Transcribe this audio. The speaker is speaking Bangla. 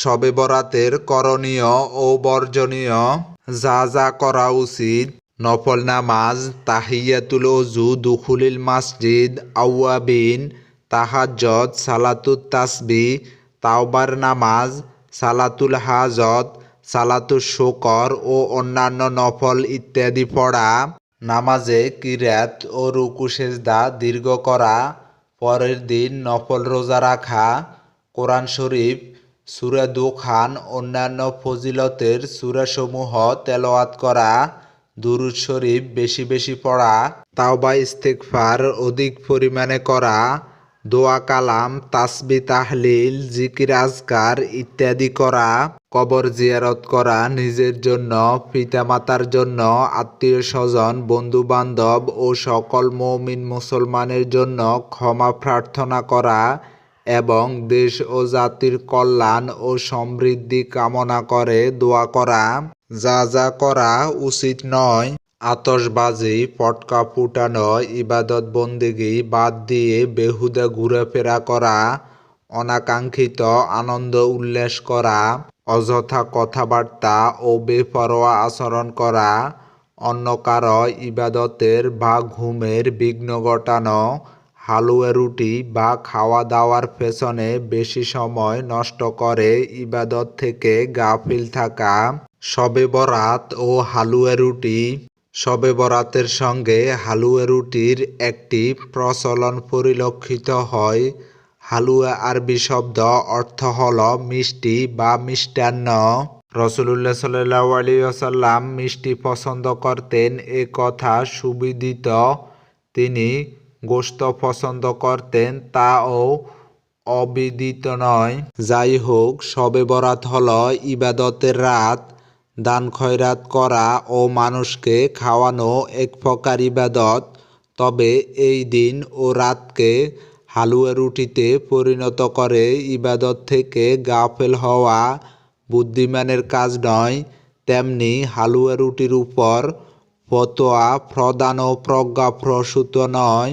শবে বরাতের করণীয় ও বর্জনীয় যা যা করা উচিত। নফল নামাজ, তাহিয়াতুল অজু দুখুলিল মসজিদ আউয়াবিন তাহাজ্জত সালাতুত তাসবি, তাওবার নামাজ, সালাতুল হাজত সালাতুল শোকর ও অন্যান্য নফল ইত্যাদি পড়া, নামাজে কিরাত ও রুকু সেজদা দীর্ঘ করা, পরের দিন নফল রোজা রাখা, কোরআন শরীফ সুরা দুখান অন্যান্য ফজিলতের সুরাসমূহ তেলাওয়াত করা, দুরুদ শরীফ বেশি বেশি পড়া, তাওবা ইস্তেগফার অধিক পরিমাণে করা, দোয়া কালাম, তাসবি তাহলিল, জিকির আজকার ইত্যাদি করা, কবর জিয়ারত করা নিজের জন্য, পিতামাতার জন্য, আত্মীয় স্বজন বন্ধু বান্ধব ও সকল মৌমিন মুসলমানের জন্য ক্ষমা প্রার্থনা করা এবং দেশ ও জাতির কল্যাণ ও সমৃদ্ধি কামনা করে দোয়া করা, যা যা করা উচিত নয় আতসবাজি পটকা ফুটানো, ইবাদত বন্দিগি বাদ দিয়ে বেহুদা ঘুরেফেরা করা, অনাকাঙ্ক্ষিত আনন্দ উল্লাস করা, অযথা কথাবার্তা ও বেপরোয়া আচরণ করা, অন্য কারও ইবাদতের বা ঘুমের বিঘ্ন ঘটানো হালুয়া রুটি বা খাওয়া দাওয়ার পেছনে বেশি সময় নষ্ট করে ইবাদত থেকে গাফিল থাকা, শবে বরাত ও হালুয়া রুটি। শবে বরাতের সঙ্গে হালুয়া রুটির একটি প্রচলন পরিলক্ষিত হয়। হালুয়া আরবি শব্দ অর্থ হল মিষ্টি বা মিষ্টান্ন। রসুল্লাহ সাল্লাহ আলী আসাল্লাম মিষ্টি পছন্দ করতেন। এ কথা সুবিদিত। তিনি গোস্ত পছন্দ করতেন, তাও অবিদিত নয়। যাই হোক শবে বরাত হল, ইবাদতের রাত, দান খয়রাত করা ও মানুষকে খাওয়ানো এক প্রকার ইবাদত। তবে এই দিন ও রাতকে হালুয়া রুটিতে পরিণত করে ইবাদত থেকে গাফেল হওয়া বুদ্ধিমানের কাজ নয়, তেমনি হালুয়া রুটির উপর ফতোয়া প্রদান ও প্রজ্ঞাপ্রসূত নয়।